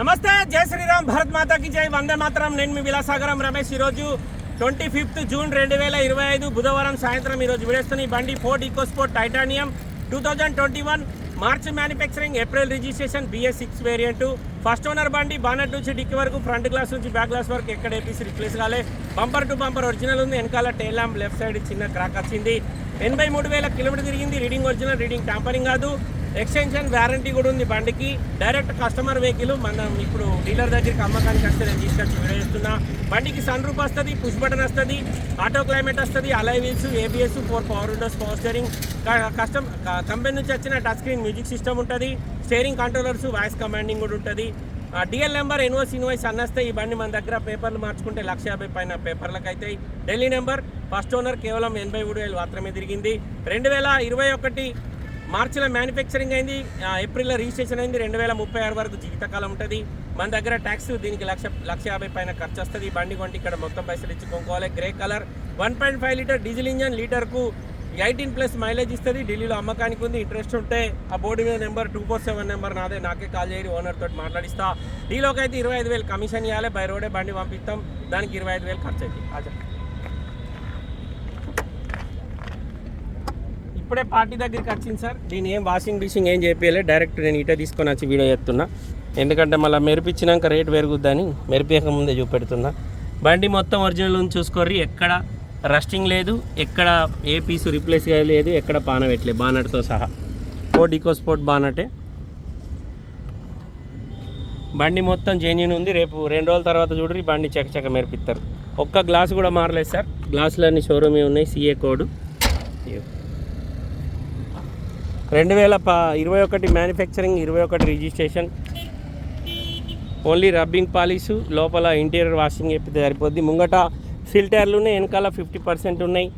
నమస్తే జై శ్రీరామ్ భరత్ మాతాకి జై. వందే మాత్రం నేను మీ విలాసాగరం రమేష్. ఈరోజు ట్వంటీ ఫిఫ్త్ జూన్ రెండు వేల ఇరవై ఐదు బుధవారం సాయంత్రం ఈరోజు విడేస్తున్న ఈ బండి Ford EcoSport titanium two thousand twenty one March manufacturing April registration BS six variant. First owner బండి బానెట్ నుంచి డిక్కి వరకు ఫ్రంట్ గ్లాస్ నుంచి బ్యాక్ గ్లాస్ వరకు ఎక్కడ ఏపీసీ రిప్లేస్ కాలే. బంపర్ టు బంపర్ ఒరిజినల్ ఉంది. వెనకాల టైల్ ల్యాంప్ లెఫ్ట్ సైడ్ చిన్న క్రాక్ వచ్చింది. ఎనభై మూడు వేల కిలోమీటర్ తిరిగింది. రీడింగ్ ఒరిజినల్ రీడింగ్ ట్యాంపరింగ్ కాదు. ఎక్స్టెన్షన్ వ్యారంటీ కూడా ఉంది బండికి. డైరెక్ట్ కస్టమర్ వెహికల్ మనం ఇప్పుడు డీలర్ దగ్గరికి అమ్మకానికి వస్తే నేను తీసుకొచ్చి బండికి సన్ రూప్ వస్తుంది పుష్ బటన్ వస్తుంది ఆటో క్లైమేట్ వస్తుంది alloy wheels ABS four power windows power steering custom company నుంచి వచ్చిన టచ్ స్క్రీన్ మ్యూజిక్ సిస్టమ్ ఉంటుంది. స్టీరింగ్ కంట్రోలర్స్ వాయిస్ కమాండింగ్ కూడా ఉంటుంది. డిఎల్ నెంబర్ ఎన్ఓస్ ఇన్వాయిస్ అన్నస్తే ఈ బండి మన దగ్గర పేపర్లు మార్చుకుంటే లక్ష యాభై పైన పేపర్లకు అయితే ఢిల్లీ నెంబర్ ఫస్ట్ ఓనర్ కేవలం ఎనభై మూడు వేలు మాత్రమే తిరిగింది. రెండు వేల ఇరవై ఒకటి మార్చిలో మ్యానుఫ్యాక్చరింగ్ అయింది ఏప్రిల్లో రిజిస్ట్రేషన్ అయింది రెండు వేల ముప్పై ఆరు వరకు జీవితకాలం ఉంటుంది. మన దగ్గర ట్యాక్స్ దీనికి లక్ష లక్ష యాభై పైన ఖర్చు వస్తుంది. బండి కొంటే ఇక్కడ మొత్తం పైసలు ఇచ్చి కొనుక్కోవాలి. Grey colour one point five litre diesel engine లీటర్కు eighteen plus mileage ఇస్తుంది. ఢిల్లీలో అమ్మకానికి ఉంది ఇంట్రెస్ట్ ఉంటే ఆ బోర్డు మీద number two four seven number నాదే. నాకే కాల్ చేయరు ఓనర్ తోటి మాట్లాడిస్తా. డీలోకి అయితే ఇరవై ఐదు వేలు కమిషన్ ఇవ్వాలి బై రోడే బండి పంపిస్తాం. దానికి ఇరవై ఐదు వేలు ఖర్చు అవుతుంది ఇప్పుడే పార్టీ దగ్గరికి వచ్చింది సార్. దీని ఏం వాషింగ్ మిషింగ్ ఏం చేయలేదు డైరెక్ట్ నేను ఇటే తీసుకొని వచ్చి వీడియో చేస్తున్నా. ఎందుకంటే మళ్ళీ మెరిపించినాక రేట్ పెరుగుద్దని మెరిపించక ముందే చూపెడుతున్నా. బండి మొత్తం ఒరిజినల్ ఉంది చూసుకోర్రి ఎక్కడ రస్టింగ్ లేదు ఎక్కడ ఏ పీసు రిప్లేస్ లేదు ఎక్కడ పాన పెట్టలేదు బానట్తో సహా. స్పోర్ట్ ఈకో స్పోర్ట్ బానటే బండి మొత్తం జెన్యున్ ఉంది. రేపు రెండు రోజుల తర్వాత చూడరి బండి చకచక మెరిపిస్తారు ఒక్క గ్లాస్ కూడా మారలేదు సార్. గ్లాసులన్నీ షోరూమే ఉన్నాయి సిఏ కోడ్ రెండు వేల ప ఇరవై ఒకటి మ్యానుఫ్యాక్చరింగ్ ఇరవై ఒకటి రిజిస్ట్రేషన్ ఓన్లీ రబ్బింగ్ పాలిష్ లోపల ఇంటీరియర్ వాషింగ్ చెప్పితే సరిపోద్ది. ముంగట ఫిల్టర్లు ఉన్నాయి వెనకాల ఫిఫ్టీ పర్సెంట్ ఉన్నాయి.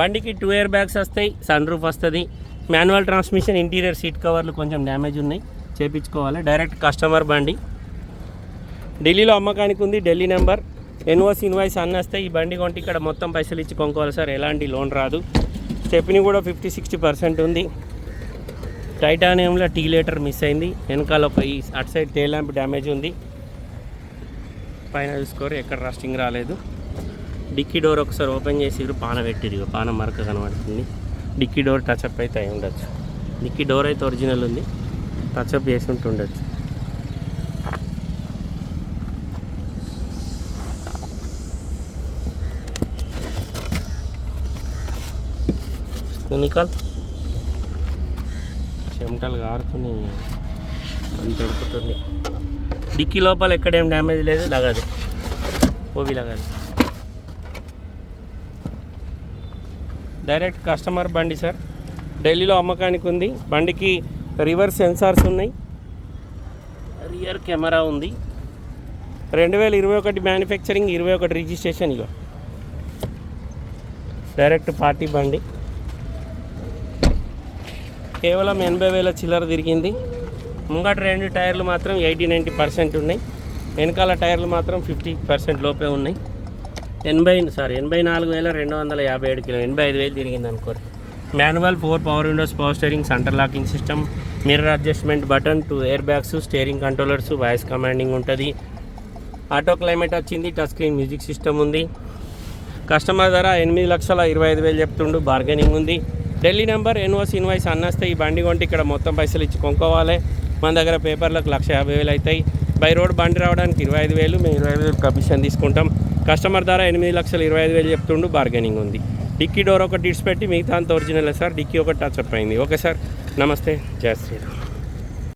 బండికి టూ ఇయర్ బ్యాగ్స్ వస్తాయి సన్ రూఫ్ వస్తుంది. మాన్యువల్ ట్రాన్స్మిషన్ ఇంటీరియర్ సీట్ కవర్లు కొంచెం డ్యామేజ్ ఉన్నాయి. చేపించుకోవాలి. డైరెక్ట్ కస్టమర్ బండి. ఢిల్లీలో అమ్మకానికి ఉంది ఢిల్లీ నెంబర్ ఎన్ఓస్ ఇన్వాయిస్ అన్నీ వస్తాయి. ఈ బండి కొంటే ఇక్కడ మొత్తం పైసలు ఇచ్చి కొనుక్కోవాలి సార్. ఎలాంటి లోన్ రాదు. స్టెప్ని కూడా ఫిఫ్టీ సిక్స్టీ పర్సెంట్ ఉంది. టైటానియంలో టీ లీటర్ మిస్ అయింది. వెనకాల ఒక ఈ అటు సైడ్ టేల్ ల్యాంప్ డ్యామేజ్ ఉంది. పైన చూసుకోరు ఎక్కడ రస్టింగ్ రాలేదు. డిక్కీ డోర్ ఒకసారి ఓపెన్ చేసి పాన పెట్టిరు పాన మరక కనబడుతుంది. డిక్కీ డోర్ టచ్అప్ అయితే అయి ఉండొచ్చు. డిక్కీ డోర్ అయితే ఒరిజినల్ ఉంది. టచ్అప్ చేసి ఉంటుండొచ్చు నికాల్ చెమటలు కారుకుని అంత ఉడుకుతుంది డిక్కీ లోపల ఎక్కడేం డ్యామేజ్ లేదు లగదు. ఓవి లగదు. డైరెక్ట్ కస్టమర్ బండి సార్. ఢిల్లీలో అమ్మకానికి ఉంది. బండికి రివర్స్ సెన్సార్స్ ఉన్నాయి. రియర్ కెమెరా ఉంది. రెండు వేల ఇరవై ఒకటి మ్యానుఫ్యాక్చరింగ్ ఇరవై ఒకటి రిజిస్ట్రేషన్ ఇక డైరెక్ట్ పార్టీ బండి. కేవలం ఎనభై వేల చిల్లర తిరిగింది. ముంగట రెండు టైర్లు మాత్రం ఎయిటీ నైంటీ పర్సెంట్ ఉన్నాయి. వెనకాల టైర్లు మాత్రం ఫిఫ్టీ పర్సెంట్ లోపే ఉన్నాయి. ఎనభై సారీ ఎనభై నాలుగు వేల రెండు వందల యాభై ఏడు కిలో ఎనభై ఐదు వేలు తిరిగింది అనుకోరు manual four power windows power steering centre locking system mirror adjustment button two air bags steering controllers voice commanding ఉంటుంది. ఆటో క్లైమేట్ వచ్చింది టచ్ స్క్రీన్ మ్యూజిక్ సిస్టమ్ ఉంది. కస్టమర్ ధర ఎనిమిది లక్షల ఇరవై ఐదు వేలు చెప్తుండు బార్గెనింగ్ ఉంది. ఢిల్లీ నెంబర్ ఎన్ఓస్ ఇన్వాయిస్ అన్నస్తే ఈ బండి కొంటే ఇక్కడ మొత్తం పైసలు ఇచ్చి కొనుక్కోవాలి. మన దగ్గర పేపర్లకు లక్ష యాభై వేలు అవుతాయి. బై రోడ్ బండి రావడానికి ఇరవై ఐదు వేలు మేము ఇరవై ఐదు వేలు కమిషన్ తీసుకుంటాం. కస్టమర్ ధర ఎనిమిది లక్షలు ఇరవై ఐదు వేలు చెప్తుండు బార్గెనింగ్ ఉంది. డిక్కీ డోర్ ఒకటి ఇడిచిపెట్టి మిగతా అంత ఒరిజినల్ సార్. డిక్కీ ఒకటి టచ్ అప్ అయింది. Okay sir. నమస్తే. జయ శ్రీరామ్.